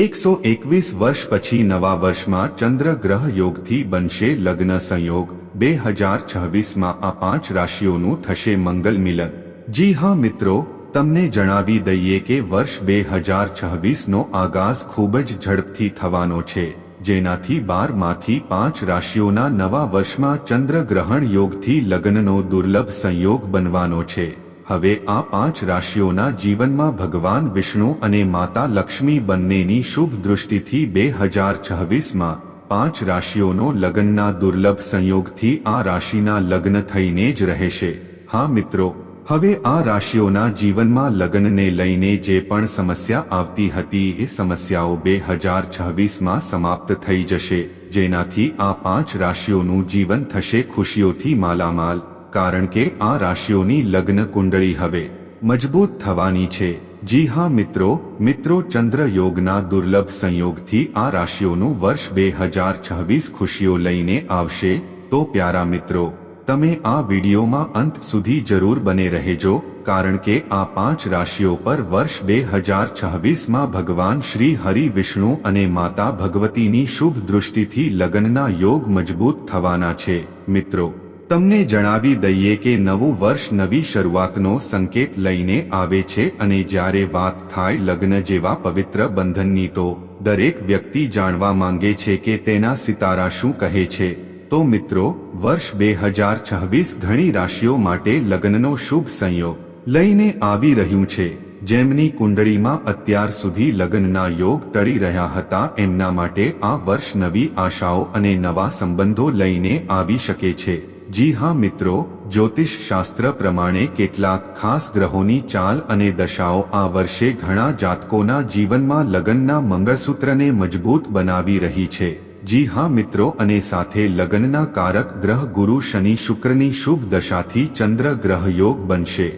એકસો એકવીસ વર્ષ પછી નવા વર્ષમાં ચંદ્ર ગ્રહ યોગથી બનશે લગ્ન સંયોગ. બે હજાર છવ્વીસમાં આ પાંચ રાશિઓનું થશે મંગલ મિલન. જી હા મિત્રો, તમને જણાવી દઈએ કે વર્ષ બે હજાર છવ્વીસનો આગાઝ ખૂબ જ ઝડપથી થવાનો છે, જેનાથી બારમાંથી પાંચ રાશિઓના નવા વર્ષમાં ચંદ્રગ્રહણ યોગથી લગ્નનો દુર્લભ સંયોગ બનવાનો છે. હવે આ પાંચ રાશિઓના જીવનમાં ભગવાન વિષ્ણુ અને માતા લક્ષ્મી બંનેની શુભ દૃષ્ટિથી બે હજાર છવ્વીસમાં પાંચ રાશિઓનો લગ્નના દુર્લભ સંયોગથી આ રાશિના લગ્ન થઈને જ રહેશે. હા મિત્રો, હવે આ રાશિઓના જીવનમાં લગ્નને લઈને જે પણ સમસ્યા આવતી હતી એ સમસ્યાઓ બે હજાર છવ્વીસમાં સમાપ્ત થઈ જશે. જેનાથી આ પાંચ રાશિઓનું જીવન થશે ખુશીઓથી માલામાલ. કારણ કે આ રાશિઓની લગ્ન કુંડળી હવે મજબૂત થવાની છે. જી હા મિત્રો મિત્રો ચંદ્ર યોગના દુર્લભ સંયોગથી આ રાશિઓનું વર્ષ બે હજાર છવ્વીસ ખુશીઓ લઈને આવશે. તો પ્યારા મિત્રો, તમે આ વિડીયોમાં અંત સુધી જરૂર બને રહેજો, કારણ કે આ પાંચ રાશિઓ પર વર્ષ બે હજાર છવ્વીસમાં ભગવાન શ્રી હરિ વિષ્ણુ અને માતા ભગવતીની શુભ દૃષ્ટિથી લગ્નના યોગ મજબૂત થવાના છે. મિત્રો તમને જણાવી દઈએ કે નવું વર્ષ નવી શરૂઆતનો સંકેત લઈને આવે છે અને જ્યારે વાત થાય લગ્ન જેવા પવિત્ર બંધનની તો દરેક વ્યક્તિ જાણવા માંગે છે કે તેના સિતારા શું કહે છે. તો મિત્રો, વર્ષ બે હજાર છવ્વીસ ઘણી રાશિઓ માટે લગ્નનો શુભ સંયોગ લઈને આવી રહ્યું છે. જેમની કુંડળીમાં અત્યાર સુધી લગ્નના યોગ ટળી રહ્યા હતા, એમના માટે આ વર્ષ નવી આશાઓ અને નવા સંબંધો લઈને આવી શકે છે. જી હા મિત્રો જ્યોતિષ શાસ્ત્ર પ્રમાણે કેટલાક ખાસ ગ્રહોની ચાલ અને દશાઓ આ વર્ષે ઘણા જાતકોના જીવનમાં લગ્નના મંગળસૂત્રને મજબૂત બનાવી રહી છે. જી હા મિત્રો, અને સાથે લગ્નના કારક ગ્રહ ગુરુ શનિ શુક્રની શુભ દશાથી ચંદ્ર ગ્રહ યોગ બનશે.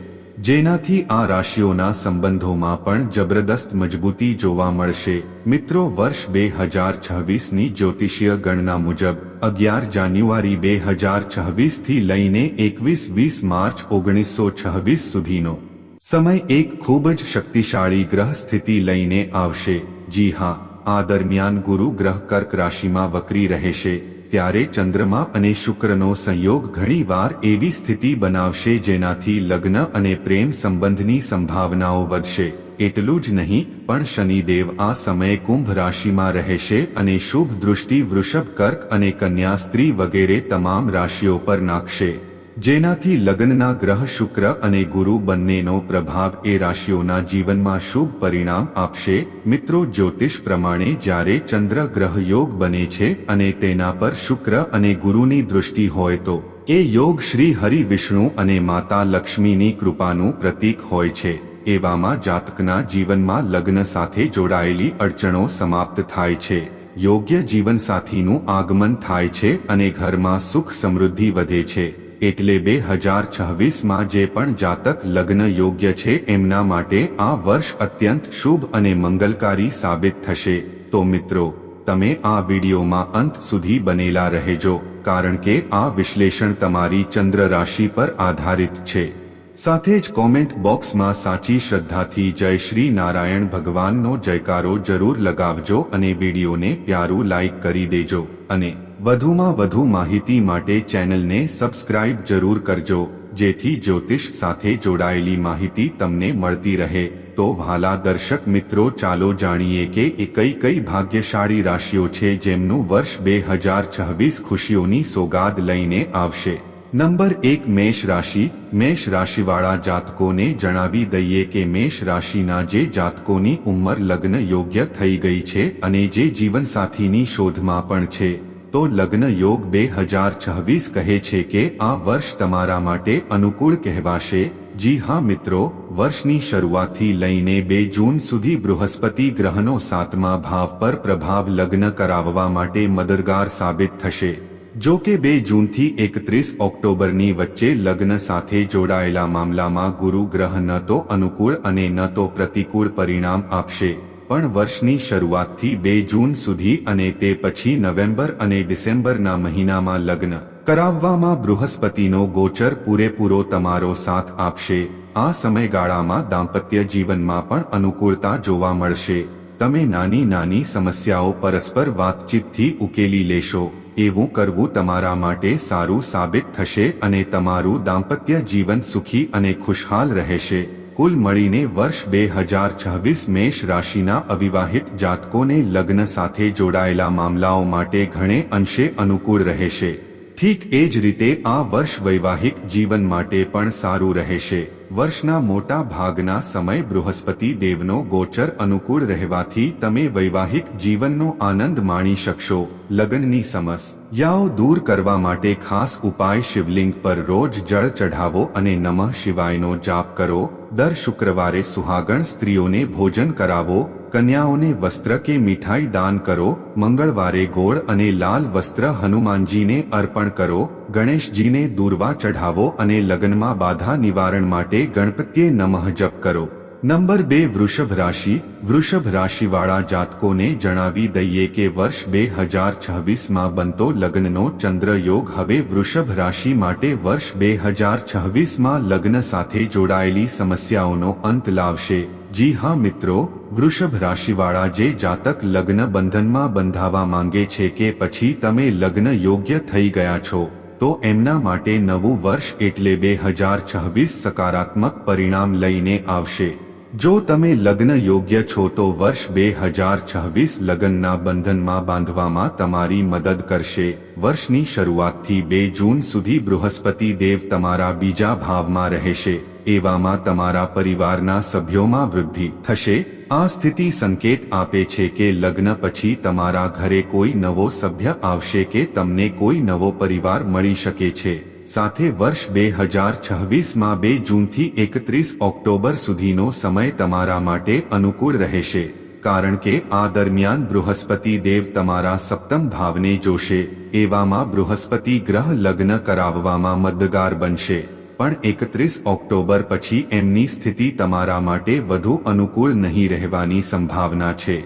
જેનાથી આ રાશિઓના સંબંધોમાં પણ જબરદસ્ત મજબૂતી જોવા મળશે. મિત્રો, વર્ષ બે હજાર છવ્વીસની જ્યોતિષીય ગણના મુજબ, અગિયાર જાન્યુઆરી બે હજાર છવ્વીસથી લઈને એકવીસ વીસ માર્ચ ઓગણીસો છવ્વીસ સુધીનો સમય એક ખૂબ જ શક્તિશાળી ગ્રહ સ્થિતિ લઈને આવશે. જી હા, આ દરમિયાન ગુરુ ગ્રહ કર્ક રાશિમાં વક્રી રહેશે. ત્યારે ચંદ્રમા અને શુક્રનો સંયોગ ઘણીવાર એવી સ્થિતિ બનાવશે જેનાથી લગ્ન અને પ્રેમ સંબંધની સંભાવનાઓ વધશે. એટલું જ નહીં, પણ શનિદેવ આ સમયે કુંભ રાશિમાં રહેશે અને શુભ દૃષ્ટિ વૃષભ કર્ક અને કન્યા સ્ત્રી વગેરે તમામ રાશિઓ પર નાખશે. જેનાથી લગ્નના ગ્રહ શુક્ર અને ગુરુ બંનેનો પ્રભાવ એ રાશિઓના જીવનમાં શુભ પરિણામ આપશે. મિત્રો, જ્યોતિષ પ્રમાણે જ્યારે ચંદ્ર ગ્રહ યોગ બને છે અને તેના પર શુક્ર અને ગુરુની દૃષ્ટિ હોય તો, એ યોગ શ્રી હરિ વિષ્ણુ અને માતા લક્ષ્મીની કૃપાનું પ્રતીક હોય છે. એવામાં જાતકના જીવનમાં લગ્ન સાથે જોડાયેલી અડચણો સમાપ્ત થાય છે. યોગ્ય જીવનસાથીનું આગમન થાય છે અને ઘરમાં સુખ સમૃદ્ધિ વધે છે. એટલે બે હજાર છવ્વીસમાં જે પણ જાતક લગ્ન યોગ્ય છે એમના માટે આ વર્ષ અત્યંત શુભ અને મંગલકારી સાબિત થશે. તો મિત્રો, તમે આ વિડીયોમાં અંત સુધી બનેલા રહેજો, કારણ કે આ વિશ્લેષણ તમારી ચંદ્ર રાશિ પર આધારિત છે. સાથે જ કોમેન્ટ બોક્સમાં સાચી શ્રદ્ધાથી જય શ્રી નારાયણ ભગવાનનો જયકારો જરૂર લગાવજો અને વિડીયોને પ્યારું લાઈક કરી દેજો. અને વધુમાં વધુ માહિતી માટે ચેનલને સબસ્ક્રાઇબ જરૂર કરજો, જેથી જ્યોતિષ સાથે જોડાયેલી માહિતી તમને મળતી રહે. તો ભાલા દર્શક મિત્રો, ચાલો જાણીએ કે એ કઈ કઈ ભાગ્યશાળી રાશિઓ છે જેમનું વર્ષ બે હજાર છવ્વીસ ખુશીઓની સોગાદ લઈને આવશે. નંબર એક, મેષ રાશિ. મેષ રાશિવાળા જાતકોને જણાવી દઈએ કે મેષ રાશિના જે જાતકોની ઉંમર લગ્ન યોગ્ય થઈ ગઈ છે અને જે જીવનસાથીની શોધમાં પણ છે. તો લગ્ન યોગ બે હજાર છવ્વીસ કહે છે કે આ વર્ષ તમારા માટે અનુકૂળ કહેવાશે. જી હા મિત્રો, વર્ષની શરૂઆતથી લઈને બે જૂન સુધી બૃહસ્પતિ ગ્રહનો સાતમા ભાવ પર પ્રભાવ લગ્ન કરાવવા માટે મદદગાર સાબિત થશે. જો કે બે જૂનથી એકત્રીસ ઓક્ટોબરની વચ્ચે લગ્ન સાથે જોડાયેલા મામલામાં ગુરુ ગ્રહ ન તો અનુકૂળ અને ન તો પ્રતિકૂળ પરિણામ આપશે. પણ વર્ષની શરૂઆતથી બે જૂન સુધી અને તે પછી નવેમ્બર અને ડિસેમ્બરના મહિનામાં લગ્ન કરાવવામાં બૃહસ્પતિનો ગોચર પૂરેપૂરો તમારો સાથ આપશે. આ સમયગાળામાં દાંપત્ય જીવનમાં પણ અનુકૂળતા જોવા મળશે. તમે નાની નાની સમસ્યાઓ પરસ્પર વાતચીતથી ઉકેલી લેશો. એવું કરવું તમારા માટે સારું સાબિત થશે અને તમારું દાંપત્ય જીવન સુખી અને ખુશહાલ રહેશે. કુલ મળીને વર્ષ બે હજાર છવ્વીસ મેષ રાશિના અવિવાહિત જાતકોને લગ્ન સાથે જોડાયેલા મામલાઓ માટે ઘણે અંશે અનુકૂળ રહેશે. ઠીક એ જ રીતે આ વર્ષ વૈવાહિક જીવન માટે પણ સારું રહેશે. વર્ષના મોટા ભાગના સમય બૃહસ્પતિ દેવનો ગોચર અનુકૂળ રહેવાથી તમે વૈવાહિક જીવનનો આનંદ માણી શકશો. લગ્નની સમસ્યાઓ દૂર કરવા માટે ખાસ ઉપાય શિવલિંગ પર રોજ જળ ચઢાવો અને નમઃ શિવાયનો જાપ કરો. દર શુક્રવારે સુહાગણ સ્ત્રીઓને ભોજન કરાવો, કન્યાઓને વસ્ત્ર કે મીઠાઈ દાન કરો, મંગળવારે ગોળ અને લાલ વસ્ત્ર હનુમાનજીને અર્પણ કરો, ગણેશજીને દૂર્વા ચઢાવો અને લગ્નમાં બાધા નિવારણ માટે ગણપતિએ નમઃ જપ કરો. નંબર બે વૃષભ રાશિ. વૃષભ રાશિવાળા જાતકોને જણાવી દઈએ કે વર્ષ બે હજાર છવ્વીસમાં બનતો લગ્નનો ચંદ્ર યોગ હવે વૃષભ રાશિ માટે વર્ષ બે હજાર છવ્વીસમાં લગ્ન સાથે જોડાયેલી સમસ્યાઓનો અંત લાવશે. જી હા મિત્રો, વૃષભ રાશિવાળા જે જાતક લગ્ન બંધનમાં બંધાવા માંગે છે કે પછી તમે લગ્ન યોગ્ય થઈ ગયા છો, તો એમના માટે નવું વર્ષ એટલે બે હજાર છવ્વીસ સકારાત્મક પરિણામ લઈને આવશે. જો તમે લગ્ન યોગ્ય છો તો વર્ષ બે હજાર છવ્વીસ લગ્નના બંધનમાં બાંધવામાં તમારી મદદ કરશે. વર્ષની શરૂઆતથી બે જૂન સુધી બૃહસ્પતિ દેવ તમારા બીજા ભાવમાં રહેશે. એવામાં તમારા પરિવારના સભ્યોમાં વૃદ્ધિ થશે. આ સ્થિતિ સંકેત આપે છે કે લગ્ન પછી તમારા ઘરે કોઈ નવો સભ્ય આવશે કે તમને કોઈ નવો પરિવાર મળી શકે છે. સાથે વર્ષ બે હજાર છવ્વીસમાં બે જૂનથી એકત્રીસ ઓક્ટોબર સુધીનો સમય તમારા માટે અનુકૂળ રહેશે, કારણ કે આ દરમિયાન બૃહસ્પતિ દેવ તમારા સપ્તમ ભાવને જોશે, એવામાં બૃહસ્પતિ ગ્રહ લગ્ન કરાવવામાં મદદગાર બનશે, પણ એકત્રીસ ઓક્ટોબર પછી એમની સ્થિતિ તમારા માટે વધુ અનુકૂળ નહીં રહેવાની સંભાવના છે.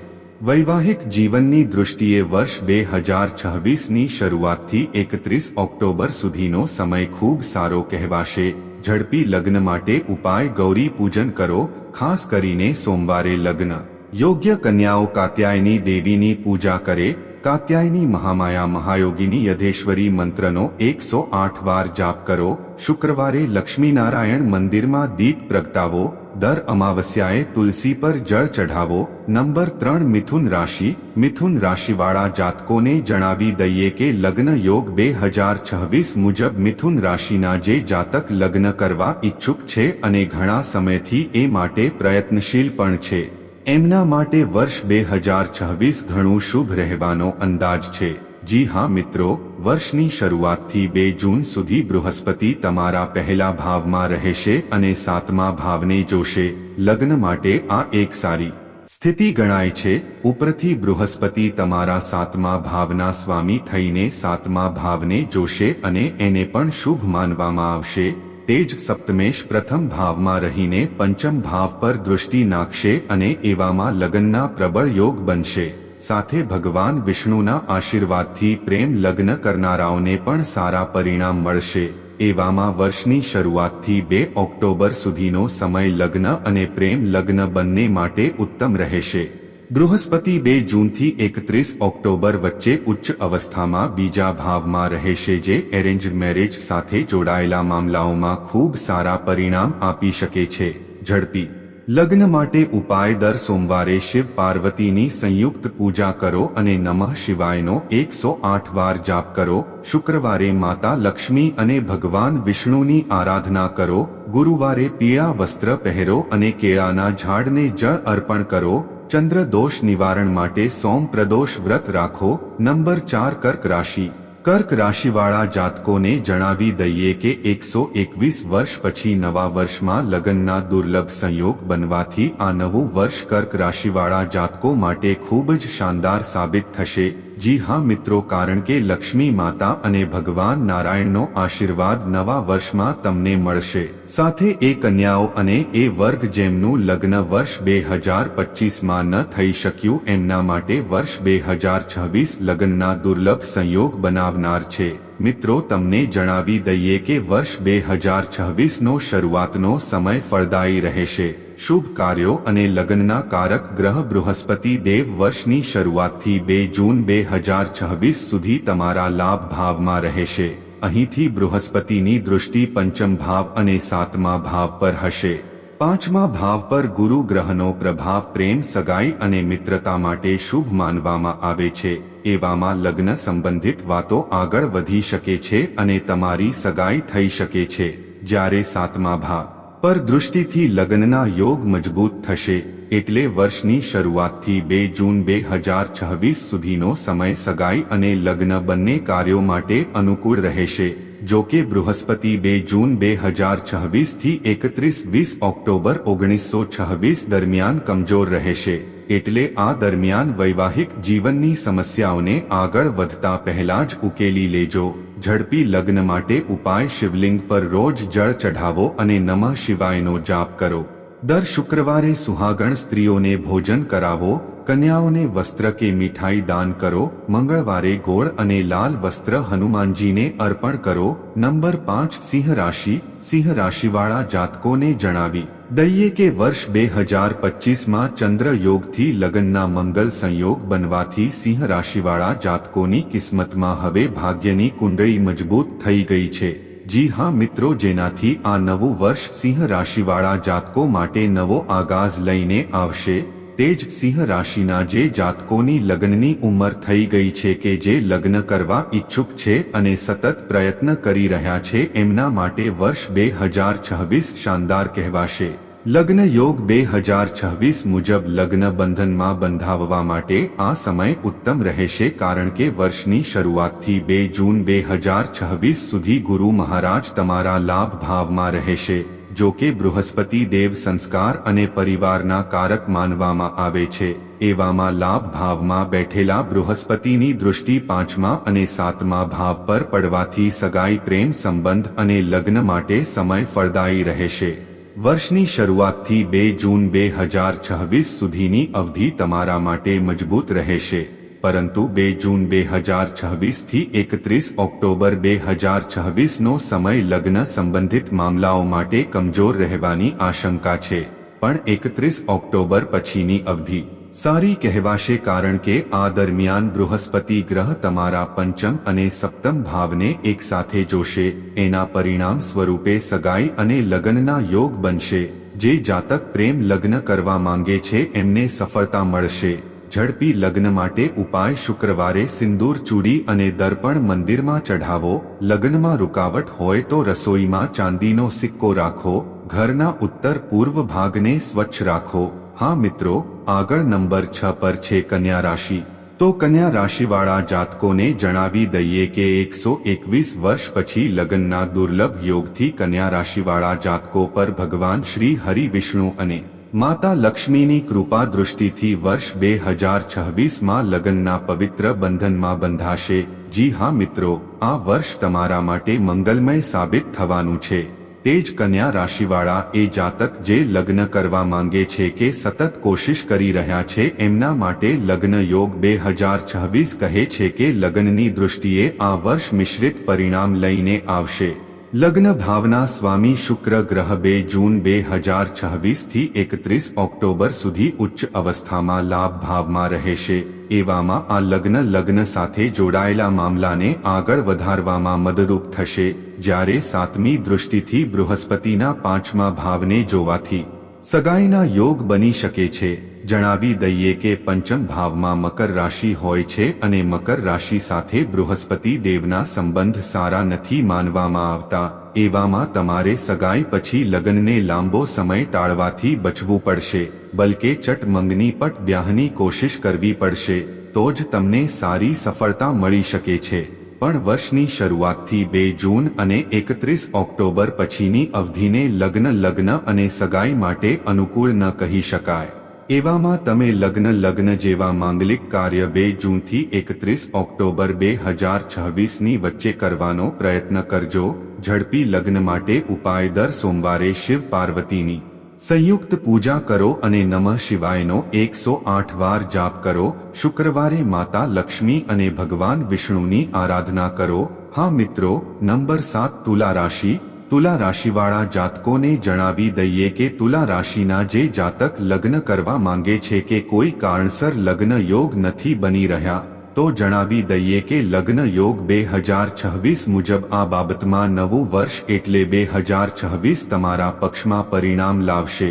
વૈવાહિક જીવનની દૃષ્ટિએ વર્ષ બે હજાર છવ્વીસની શરૂઆતથી એકત્રીસ ઓક્ટોબર સુધીનો સમય ખૂબ સારો કહેવાશે. ઝડપી લગ્ન માટે ઉપાય ગૌરી પૂજન કરો, ખાસ કરીને સોમવારે લગ્ન. યોગ્ય કન્યાઓ કાત્યાયની દેવીની પૂજા કરે, કાત્યાયની મહામાયા મહાયોગીની યધેશ્વરી મંત્રનો એકસો આઠ વાર જાપ કરો, શુક્રવારે લક્ષ્મીનારાયણ મંદિરમાં દીપ પ્રગટાવો દર અમાવસ્યાએ તુલસી પર જળ ચઢાવો. નંબર ત્રણ, મિથુન રાશિ. મિથુન રાશિવાળા જાતકોને જણાવી દઈએ કે લગ્ન યોગ બે હજાર છવ્વીસ મુજબ મિથુન રાશિના જે જાતક લગ્ન કરવા ઈચ્છુક છે અને ઘણા સમયથી એ માટે પ્રયત્નશીલ પણ છે. એમના માટે વર્ષ બે હજાર છવ્વીસ ઘણું શુભ રહેવાનો અંદાજ છે. જી હા મિત્રો, વર્ષની શરૂઆતથી બે જૂન સુધી બૃહસ્પતિ તમારા પહેલા ભાવમાં રહેશે અને સાતમા ભાવને જોશે, લગ્ન માટે આ એક સારી સ્થિતિ ગણાય છે. ઉપરથી બૃહસ્પતિ તમારા સાતમા ભાવના સ્વામી થઈને સાતમા ભાવને જોશે અને એને પણ શુભ માનવામાં આવશે. તે જ સપ્તમેશ પ્રથમ ભાવમાં રહીને પંચમ ભાવ પર દૃષ્ટિ નાખશે અને એવામાં લગ્નના પ્રબળ યોગ બનશે. સાથે ભગવાન વિષ્ણુના આશીર્વાદથી પ્રેમ લગ્ન કરનારાઓને પણ સારા પરિણામ મળશે. એવામાં વર્ષની શરૂઆતથી બે ઓક્ટોબર સુધીનો સમય લગ્ન અને પ્રેમ લગ્ન બંને માટે ઉત્તમ રહેશે. બૃહસ્પતિ બે જૂનથી એકત્રીસ ઓક્ટોબર વચ્ચે ઉચ્ચ અવસ્થામાં બીજા ભાવમાં રહેશે જે એરેન્જ મેરેજ સાથે જોડાયેલા મામલાઓમાં ખૂબ સારા પરિણામ આપી શકે છે. ઝડપી લગ્ન માટે ઉપાય દર સોમવારે શિવ પાર્વતીની સંયુક્ત પૂજા કરો અને નમઃ શિવાયનો એકસો આઠ વાર જાપ કરો. શુક્રવારે માતા લક્ષ્મી અને ભગવાન વિષ્ણુની આરાધના કરો. ગુરુવારે પીળા વસ્ત્ર પહેરો અને કેળાના ઝાડને જળ અર્પણ કરો. ચંદ્ર દોષ નિવારણ માટે સોમ પ્રદોષ વ્રત રાખો. નંબર ચાર કર્ક રાશિ. કર્ક રાશિવાળા જાતકોને જણાવી દઈએ કે એકસો એકવીસ વર્ષ પછી નવા વર્ષમાં લગ્નના દુર્લભ સંયોગ બનવાથી આ નવું વર્ષ કર્ક રાશિવાળા જાતકો માટે ખૂબ જ શાનદાર સાબિત થશે. જી હા મિત્રો, કારણ કે લક્ષ્મી માતા અને ભગવાન નારાયણનો આશીર્વાદ નવા વર્ષમાં તમને મળશે. સાથે એ કન્યાઓ અને એ વર્ગ જેમનું લગ્ન વર્ષ બે હજાર પચીસમાં ન થઈ શક્યું, એમના માટે વર્ષ બે હજાર છવ્વીસ લગ્નના દુર્લભ સંયોગ બનાવનાર છે. મિત્રો, તમને જણાવી દઈએ કે વર્ષ બે હજાર છવ્વીસનો શરૂઆતનો સમય ફળદાયી રહેશે. શુભ કાર્યો અને લગ્નના કારક ગ્રહ બૃહસ્પતિ દેવ વર્ષની શરૂઆતથી બે જૂન બે હજાર છવ્વીસ સુધી તમારા લાભ ભાવમાં રહેશે. અહીંથી બૃહસ્પતિની દૃષ્ટિ પંચમ ભાવ અને સાતમા ભાવ પર હશે. પાંચમા ભાવ પર ગુરુ ગ્રહનો પ્રભાવ પ્રેમ સગાઈ અને મિત્રતા માટે શુભ માનવામાં આવે છે. એવામાં લગ્ન સંબંધિત વાતો આગળ વધી શકે છે અને તમારી સગાઈ થઈ શકે છે. જ્યારે સાતમા ભાવ પર દૃષ્ટિથી લગ્નના યોગ મજબૂત થશે, એટલે વર્ષની શરૂઆતથી બે જૂન બે હજાર છવ્વીસ સુધીનો સમય સગાઈ અને લગ્ન બંને કાર્યો માટે અનુકૂળ રહેશે. જો કે બૃહસ્પતિ બે જૂન બે હજાર છવ્વીસથી એકત્રીસ વીસ ઓક્ટોબર ઓગણીસો છવ્વીસ દરમિયાન કમજોર રહેશે. એટલે આ દરમિયાન વૈવાહિક જીવનની સમસ્યાઓને આગળ વધતા પહેલા જ ઉકેલી લેજો. ઝડપી લગ્ન માટે ઉપાય શિવલિંગ પર રોજ જળ ચઢાવો અને નમઃ શિવાયનો જાપ કરો. દર શુક્રવારે સુહાગણ સ્ત્રીઓને ભોજન કરાવો કન્યાઓને વસ્ત્ર કે મીઠાઈ દાન કરો મંગળવારે ગોળ અને લાલ વસ્ત્ર હનુમાનજીને અર્પણ કરો નંબર પાંચ સિંહ રાશિ સિંહ રાશિવાળા જાતકોને જણાવી દઈએ કે વર્ષ બે હજાર પચીસમાં ચંદ્ર યોગથી લગ્નના મંગલ સંયોગ બનવાથી સિંહ રાશિવાળા જાતકોની કિસ્મતમાં હવે ભાગ્યની કુંડળી મજબૂત થઈ ગઈ છે જી હા મિત્રો જેનાથી આ નવું વર્ષ સિંહ રાશિવાળા જાતકો માટે નવો આગાઝ લઈને આવશે તે જ સિંહ રાશિના જે જાતકોની લગ્નની ઉંમર થઈ ગઈ છે કે જે લગ્ન કરવા ઈચ્છુક છે અને સતત પ્રયત્ન કરી રહ્યા છે, એમના માટે વર્ષ બે હજાર છવ્વીસ શાનદાર કહેવાશે. લગ્ન યોગ બે હજાર છવ્વીસ મુજબ લગ્ન બંધનમાં બંધાવવા માટે આ સમય ઉત્તમ રહેશે કારણ કે વર્ષની શરૂઆતથી બે જૂન બે હજાર છવ્વીસ સુધી ગુરુ મહારાજ તમારા લાભ ભાવમાં રહેશે. જો કે બૃહસ્પતિ દેવ સંસ્કાર અને પરિવારના કારક માનવામાં આવે છે, એવામાં લાભ ભાવમાં બેઠેલા બૃહસ્પતિની દૃષ્ટિ પાંચમા અને સાતમા ભાવ પર પડવાથી સગાઈ, પ્રેમ સંબંધ અને લગ્ન માટે સમય ફળદાયી રહેશે. વર્ષની શરૂઆતથી બે જૂન બે હજાર છવ્વીસ સુધીની અવધિ તમારા માટે મજબૂત રહેશે. પરંતુ બે જૂન બે હજાર છવ્વીસથી એકત્રીસ ઓક્ટોબર બે હજાર છવ્વીસનો સમય લગ્ન સંબંધિત મામલાઓ માટે કમજોર રહેવાની આશંકા છે. પણ એકત્રીસ ઓક્ટોબર પછીની અવધિ. સારી કહેવાશે કારણ કે આ દરમિયાન બૃહસ્પતિ ગ્રહ તમારા પંચમ અને સપ્તમ ભાવને એકસાથે જોશે. એના પરિણામ સ્વરૂપે સગાઈ અને લગ્નના યોગ બનશે. જે જાતક પ્રેમ લગ્ન કરવા માંગે છે, એમને સફળતા મળશે. ઝડપી લગ્ન માટે ઉપાય શુક્રવારે સિંદૂર ચૂડી અને દર્પણ મંદિરમાં ચઢાવો. લગ્નમાં રૂકાવટ હોય તો રસોઈમાં ચાંદીનો સિક્કો રાખો. ઘરના ઉત્તર પૂર્વ ભાગને સ્વચ્છ રાખો. હા મિત્રો, આગળ નંબર છ પર છે કન્યા રાશિ. તો કન્યા રાશિવાળા જાતકોને જણાવી દઈએ કે એકસો એકવીસ વર્ષ પછી લગ્નના દુર્લભ યોગથી કન્યા રાશિવાળા જાતકો પર ભગવાન શ્રી હરિ વિષ્ણુ અને માતા લક્ષ્મીની કૃપા દૃષ્ટિથી વર્ષ બે હજાર છવ્વીસમાં લગ્નના પવિત્ર બંધનમાં બંધાશે. જી હા મિત્રો, આ વર્ષ તમારા માટે મંગલમય સાબિત થવાનું છે. તે જ કન્યા રાશિવાળા એ જાતક જે લગ્ન કરવા માંગે છે કે સતત કોશિશ કરી રહ્યા છે, એમના માટે લગ્ન યોગ બે હજાર છવ્વીસ કહે છે કે લગ્નની દૃષ્ટિએ આ વર્ષ મિશ્રિત પરિણામ લઈને આવશે. લગ્ન ભાવના સ્વામી શુક્ર ગ્રહ બે જૂન બે હજાર છવ્વીસથી એકત્રીસ ઓક્ટોબર સુધી ઉચ્ચ અવસ્થામાં લાભ ભાવમાં રહેશે. એવામાં આ લગ્ન લગ્ન સાથે જોડાયેલા મામલાને આગળ વધારવામાં મદદરૂપ થશે. જ્યારે સાતમી દૃષ્ટિથી બૃહસ્પતિના પાંચમા ભાવને જોવાથી સગાઈના યોગ બની શકે છે. જણાવી દઈએ કે પંચમ ભાવમાં મકર રાશિ હોય છે અને મકર રાશિ સાથે બૃહસ્પતિ દેવના સંબંધ સારા નથી માનવામાં આવતા, એવામાં તમારે સગાઈ પછી લગ્નને લાંબો સમય ટાળવાથી બચવું પડશે, બલકે ચટમંગની પટ બ્યાહની કોશિશ કરવી પડશે, તો જ તમને સારી સફળતા મળી શકે છે. પણ વર્ષની શરૂઆતથી બે જૂન અને એકત્રીસ ઓક્ટોબર પછીની અવધિને લગ્ન લગ્ન અને સગાઈ માટે અનુકૂળ ન કહી શકાય. એવામાં તમે લગ્ન લગ્ન જેવા માંગલિક કાર્ય બે જૂનથી એકત્રીસ ઓક્ટોબર બે હજાર છવ્વીસની વચ્ચે કરવાનો પ્રયત્ન કરજો. ઝડપી લગ્ન માટે ઉપાય દર સોમવારે શિવ પાર્વતીની. સંયુક્ત પૂજા કરો અને નમઃ શિવાયનો એકસો આઠ વાર જાપ કરો. શુક્રવારે માતા લક્ષ્મી અને ભગવાન વિષ્ણુની આરાધના કરો. હા મિત્રો, નંબર સાત તુલા રાશિ તુલા રાશિવાળા જાતકોને જણાવી દઈએ કે તુલા રાશિના જે જાતક લગ્ન કરવા માંગે છે કે કોઈ કારણસર લગ્ન યોગ નથી બની રહ્યા, તો જણાવી દઈએ કે લગ્ન યોગ બે હજાર છવ્વીસ મુજબ આ બાબતમાં નવું વર્ષ એટલે બે હજાર છવ્વીસ તમારા પક્ષમાં પરિણામ લાવશે.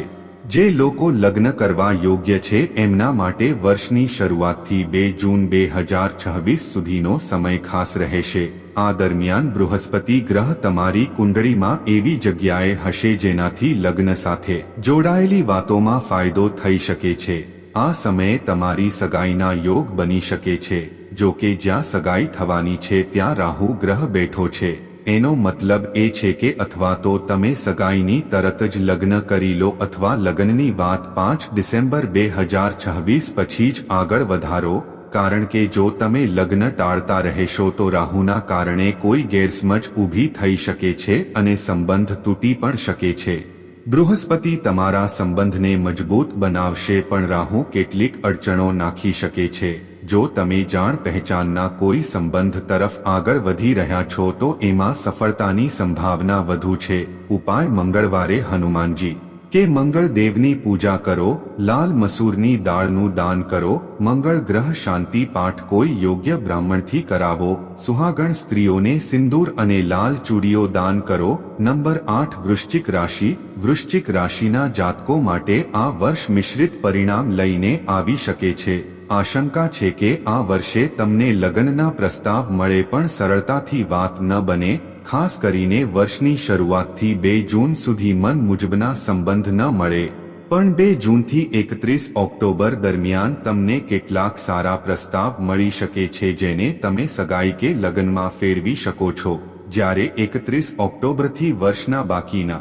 જે લોકો લગ્ન કરવા યોગ્ય છે એમના માટે વર્ષની શરૂઆતથી બે જૂન બે હજાર છવ્વીસ સુધીનો સમય ખાસ રહેશે. આ દરમિયાન બૃહસ્પતિ ગ્રહ તમારી કુંડળીમાં એવી જગ્યાએ હશે જેનાથી લગ્ન સાથે જોડાયેલી વાતોમાં ફાયદો થઈ શકે છે. આ સમયે તમારી સગાઈના યોગ બની શકે છે. જો કે જ્યાં સગાઈ થવાની છે ત્યાં રાહુ ગ્રહ બેઠો છે. એનો મતલબ એ છે કે અથવા તો તમે સગાઈની તરત જ લગ્ન કરી લો અથવા લગ્નની વાત પાંચ ડિસેમ્બર બે હજાર છવ્વીસ પછી જ આગળ વધારો કારણ કે જો તમે લગ્ન ટાળતા રહેશો તો રાહુના કારણે કોઈ ગેરસમજ ઊભી થઈ શકે છે અને સંબંધ તૂટી પણ શકે છે. બૃહસ્પતિ તમારા સંબંધને મજબૂત બનાવશે પણ રાહુ કેટલીક અડચણો નાખી શકે છે. જો તમે જાણ પહેચાનના કોઈ સંબંધ તરફ આગળ વધી રહ્યા છો તો એમાં સફળતાની સંભાવના વધુ છે. ઉપાય મંગળવારે હનુમાનજી. કે મંગળ દેવની પૂજા કરો, લાલ મસૂરની દાળનું દાન કરો, મંગળ ગ્રહ શાંતિ પાઠ કોઈ યોગ્ય બ્રાહ્મણથી કરાવો, સુહાગણ સ્ત્રીઓને સિંદૂર અને લાલ ચૂડીઓ દાન કરો, નંબર આઠ વૃશ્ચિક રાશિ, વૃશ્ચિક રાશિના જાતકો માટે આ વર્ષ મિશ્રિત પરિણામ લઈને આવી શકે છે. આશંકા છે કે આ વર્ષે તમને લગ્નના પ્રસ્તાવ મળે પણ સરળતાથી વાત ન બને ખાસ કરીને વર્ષની શરૂઆતથી બે જૂન સુધી મન મુજબના સંબંધ ન મળે. પણ બે જૂનથી એકત્રીસ ઓક્ટોબર દરમિયાન તમને કેટલાક સારા પ્રસ્તાવ મળી શકે છે જેને તમે સગાઈ કે લગ્નમાં ફેરવી શકો છો, જ્યારે એકત્રીસ ઓક્ટોબરથી વર્ષના બાકીના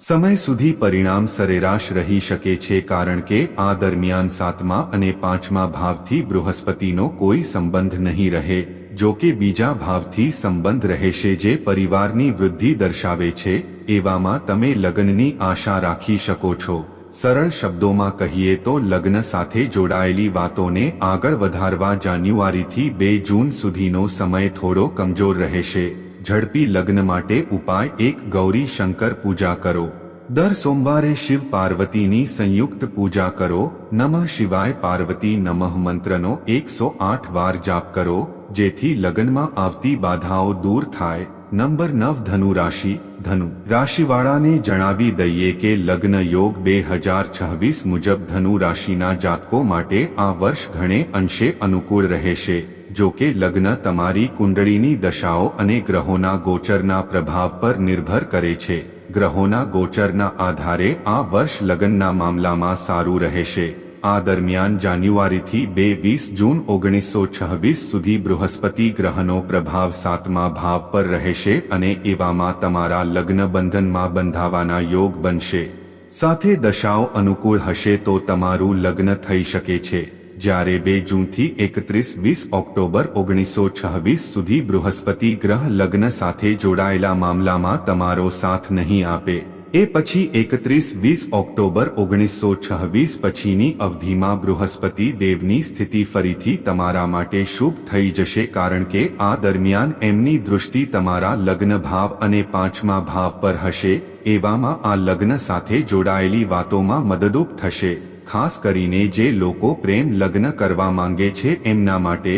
સમય સુધી પરિણામ સરેરાશ રહી શકે છે કારણ કે આ દરમિયાન સાતમા અને પાંચમા ભાવથી બૃહસ્પતિનો કોઈ સંબંધ નહીં રહે. જો કે બીજા ભાવથી સંબંધ રહેશે જે પરિવારની વૃદ્ધિ દર્શાવે છે, એવામાં તમે લગ્નની આશા રાખી શકો છો. સરળ શબ્દોમાં કહીએ તો લગ્ન સાથે જોડાયેલી વાતોને આગળ વધારવા જાન્યુઆરીથી બે જૂન સુધીનો સમય થોડો કમજોર રહેશે. ઝડપી લગ્ન માટે ઉપાય એક, ગૌરી શંકર પૂજા કરો. દર સોમવારે શિવ પાર્વતીની સંયુક્ત પૂજા કરો. નમઃ શિવાય પાર્વતી નમઃ મંત્રનો એકસો આઠ વાર જાપ કરો. જેથી લગ્નમાં આવતી બાધાઓ દૂર થાય. નંબર નવ ધનુ રાશિ ધનુ રાશિવાળાને જણાવી દઈએ કે લગ્ન યોગ બે હજાર છવ્વીસ મુજબ ધનુ રાશિના જાતકો માટે આ વર્ષ ઘણે અંશે અનુકૂળ રહેશે. જો કે લગ્ન તમારી કુંડળીની દશાઓ અને ગ્રહોના ગોચરના પ્રભાવ પર નિર્ભર કરે છે. ગ્રહોના ગોચરના આધારે આ વર્ષ લગ્નના મામલામાં સારું રહેશે. આ દરમિયાન જાન્યુઆરીથી બે વીસ જૂન ઓગણીસો છવ્વીસ સુધી બૃહસ્પતિ ગ્રહનો પ્રભાવ સાતમા ભાવ પર રહેશે અને એવામાં તમારા લગ્ન બંધનમાં બંધાવાના યોગ બનશે. સાથે દશાઓ અનુકૂળ હશે તો તમારું લગ્ન થઈ શકે છે. જ્યારે બે જૂનથી એકત્રીસ વીસ ઓક્ટોબર ઓગણીસો છવ્વીસ સુધી બૃહસ્પતિ ગ્રહ લગ્ન સાથે જોડાયેલા મામલામાં તમારો સાથ નહીં આપે. એ પછી એકત્રીસ વીસ ઓક્ટોબર ઓગણીસો છવ્વીસ પછીની અવધિમાં બૃહસ્પતિ દેવની સ્થિતિ ફરીથી તમારા માટે શુભ થઈ જશે કારણ કે આ દરમિયાન એમની દૃષ્ટિ તમારા લગ્ન ભાવ અને પાંચમા ભાવ પર હશે, એવામાં આ લગ્ન સાથે જોડાયેલી વાતોમાં મદદરૂપ થશે, ખાસ કરીને જે લોકો પ્રેમ લગ્ન કરવા માંગે છે એમના માટે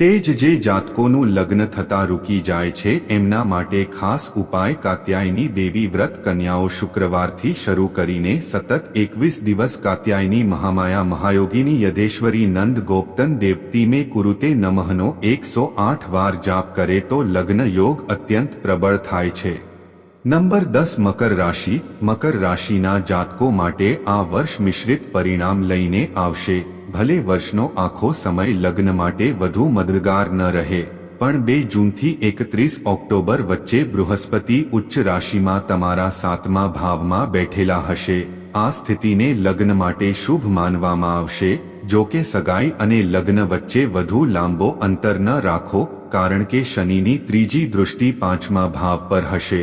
તે જ જે જાતકોનું લગ્ન થતા રૂકી જાય છે, એમના માટે ખાસ ઉપાય કાત્યાયની દેવી વ્રત કન્યાઓ શુક્રવારથી શરૂ કરીને સતત એકવીસ દિવસ કાત્યાયની મહામાયા મહાયોગીની યદેશ્વરી નંદ ગોપ્તન દેવતી મે કુરુતે નમહનો એકસો આઠ વાર જાપ કરે તો લગ્ન યોગ અત્યંત પ્રબળ થાય છે. નંબર દસ મકર રાશિ, મકર રાશિના જાતકો માટે આ વર્ષ મિશ્રિત પરિણામ લઈને આવશે. ભલે વર્ષનો આખો સમય લગ્ન માટે વધુ મદદગાર ન રહે, પણ બે જૂનથી એકત્રીસ ઓક્ટોબર વચ્ચે બૃહસ્પતિ ઉચ્ચ રાશિમાં તમારા સાતમા ભાવમાં બેઠેલા હશે. આ સ્થિતિને લગ્ન માટે શુભ માનવામાં આવશે. જો કે સગાઈ અને લગ્ન વચ્ચે વધુ લાંબો અંતર ન રાખો, કારણ કે શનિની ત્રીજી દૃષ્ટિ પાંચમા ભાવ પર હશે.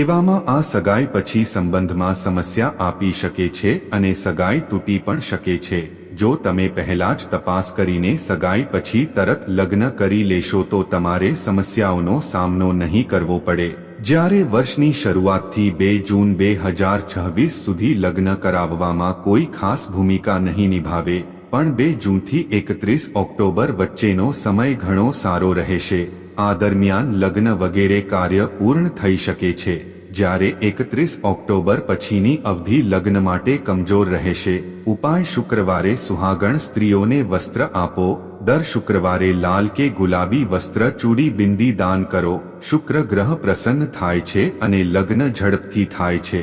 એવામાં આ સગાઈ પછી સંબંધમાં સમસ્યા આપી શકે છે અને સગાઈ તૂટી પણ શકે છે. જો તમે પહેલા જ તપાસ કરીને સગાઈ પછી તરત લગ્ન કરી લેશો તો તમારે સમસ્યાઓનો સામનો નહીં કરવો પડે. જ્યારે વર્ષની શરૂઆતથી બે જૂન બે હજાર છવ્વીસ સુધી લગ્ન કરાવવામાં કોઈ ખાસ ભૂમિકા નહીં નિભાવે, પણ બે જૂનથી એકત્રીસ ઓક્ટોબર વચ્ચેનો સમય ઘણો સારો રહેશે. આ દરમિયાન લગ્ન વગેરે કાર્ય પૂર્ણ થઈ શકે છે. જ્યારે એકત્રીસ ઓક્ટોબર પછીની અવધિ લગ્ન માટે કમજોર રહેશે. ઉપાય શુક્રવારે સુહાગણ સ્ત્રીઓને વસ્ત્ર આપો. દર શુક્રવારે લાલ કે ગુલાબી વસ્ત્ર ચૂડી બિંદી દાન કરો. શુક્ર ગ્રહ પ્રસન્ન થાય છે અને લગ્ન ઝડપથી થાય છે.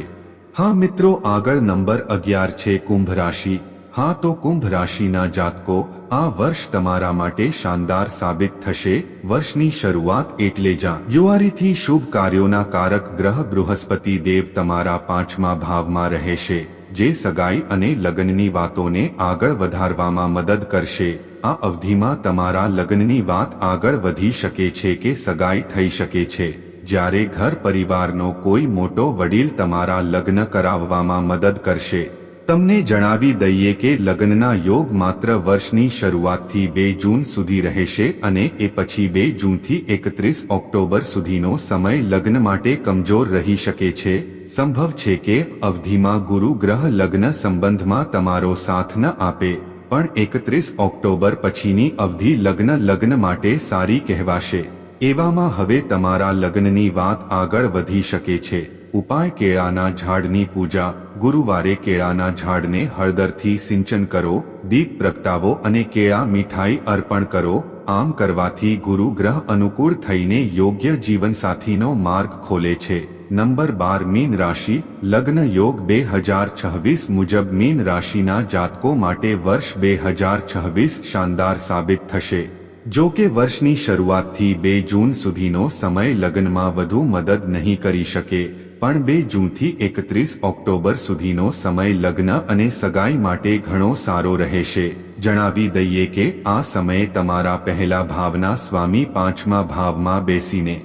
હા મિત્રો આગળ નંબર અગિયાર છે કુંભ રાશિ. હા તો કુંભ રાશિના જાતકો, આ વર્ષ તમારા માટે શાનદાર સાબિત થશે. વર્ષની શરૂઆત એટલે જ યુવારીથી શુભ કાર્યોના કારક ગ્રહ બૃહસ્પતિ દેવ તમારા પાંચમા ભાવમાં રહેશે, જે સગાઈ અને લગ્નની વાતોને આગળ વધારવામાં મદદ કરશે. આ અવધિમાં તમારા લગ્નની વાત આગળ વધી શકે છે કે સગાઈ થઈ શકે છે. જ્યારે ઘર પરિવારનો કોઈ મોટો વડીલ તમારા લગ્ન કરાવવામાં મદદ કરશે. તમને જણાવી દઈએ કે લગ્નના યોગ માત્ર વર્ષની શરૂઆતથી બે જૂન સુધી રહેશે અને એ પછી બે જૂનથી એકત્રીસ ઓક્ટોબર સુધીનો સમય લગ્ન માટે કમજોર રહી શકે છે. સંભવ છે કે અવધિમાં ગુરુ ગ્રહ લગ્ન સંબંધમાં તમારો સાથ ન આપે, પણ એકત્રીસ ઓક્ટોબર પછીની અવધિ લગ્ન લગ્ન માટે સારી કહેવાશે. એવામાં હવે તમારા લગ્નની વાત આગળ વધી શકે છે. ઉપાય કેળાના ઝાડની પૂજા. ગુરુવારે કેળાના ઝાડને હળદરથી સિંચન કરો, દીપ પ્રગટાવો અને કેળા મીઠાઈ અર્પણ કરો. આમ કરવાથી ગુરુ ગ્રહ અનુકૂળ થઈને યોગ્ય જીવનસાથીનો માર્ગ ખોલે છે. નંબર બાર, મીન રાશિ. લગ્ન યોગ બે હજાર છવ્વીસ મુજબ મીન રાશિના જાતકો માટે વર્ષ બે હજાર છવ્વીસ શાનદાર સાબિત થશે. જો કે વર્ષની શરૂઆતથી બે જૂન સુધીનો સમય લગ્નમાં વધુ મદદ નહીં કરી શકે. પણ બે જૂનથી એકત્રીસ ઓક્ટોબર સુધીનો સમય લગ્ન અને સગાઈ માટે ઘણો સારો રહેશે. જણાવી દઈએ કે આ સમયે તમારા પહેલા ભાવના સ્વામી પાંચમા ભાવમાં બેસીને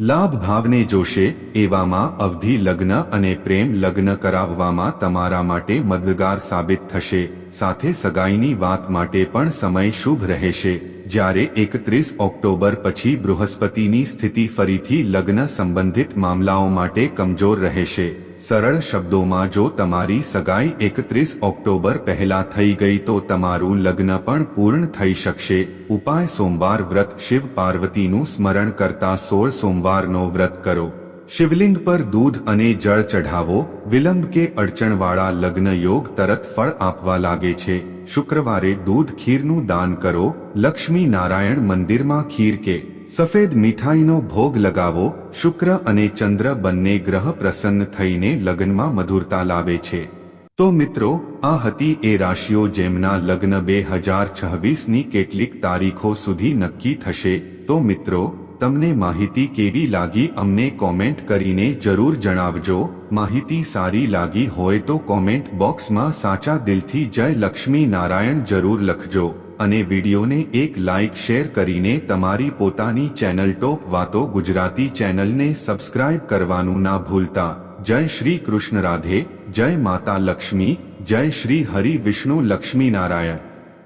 લાભ ભાવને જોશે, એવામાં અવધિ લગ્ન અને પ્રેમ લગ્ન કરાવવામાં તમારા માટે મદદગાર સાબિત થશે. સાથે સગાઈની વાત માટે પણ સમય શુભ રહેશે. જ્યારે એકત્રીસ ઓક્ટોબર પછી બૃહસ્પતિની સ્થિતિ ફરીથી લગ્ન સંબંધિત મામલાઓ માટે કમજોર રહેશે. સરળ શબ્દોમાં જો તમારી સગાઈ એકત્રીસ ઓક્ટોબર પહેલા થઈ ગઈ તો તમારું લગ્ન પણ પૂર્ણ થઈ શકશે. ઉપાય સોમવાર વ્રત શિવ પાર્વતીનું સ્મરણ કરતા સોળ સોમવારનો વ્રત કરો. શિવલિંગ પર દૂધ અને જળ ચઢાવો, વિલંબ કે અડચણવાળા લગ્ન યોગ તરત ફળ આપવા લાગે છે. શુક્રવારે દૂધ ખીરનું દાન કરો, લક્ષ્મી નારાયણ મંદિરમાં ખીર કે સફેદ મીઠાઈનો ભોગ લગાવો, શુક્ર અને ચંદ્ર બંને ગ્રહ પ્રસન્ન થઈને લગ્નમાં મધુરતા લાવે છે. તો મિત્રો, આ હતી એ રાશિઓ જેમના લગ્ન બે હજાર છવ્વીસની કેટલીક તારીખો સુધી નક્કી થશે. તો મિત્રો તમને માહિતી કેવી લાગી અમને કોમેન્ટ કરીને જરૂર જણાવજો. માહિતી સારી લાગી હોય તો કોમેન્ટ બોક્સમાં સાચા દિલથી જય લક્ષ્મી નારાયણ જરૂર લખજો. અને વિડીયોને એક લાઇક શેર કરીને તમારી પોતાની ચેનલ ટોપ વાતો ગુજરાતી ચેનલને સબસ્ક્રાઇબ કરવાનું ના ભૂલતા. જય શ્રી કૃષ્ણ રાધે, જય માતા લક્ષ્મી, જય શ્રી હરિ વિષ્ણુ લક્ષ્મી નારાયણ.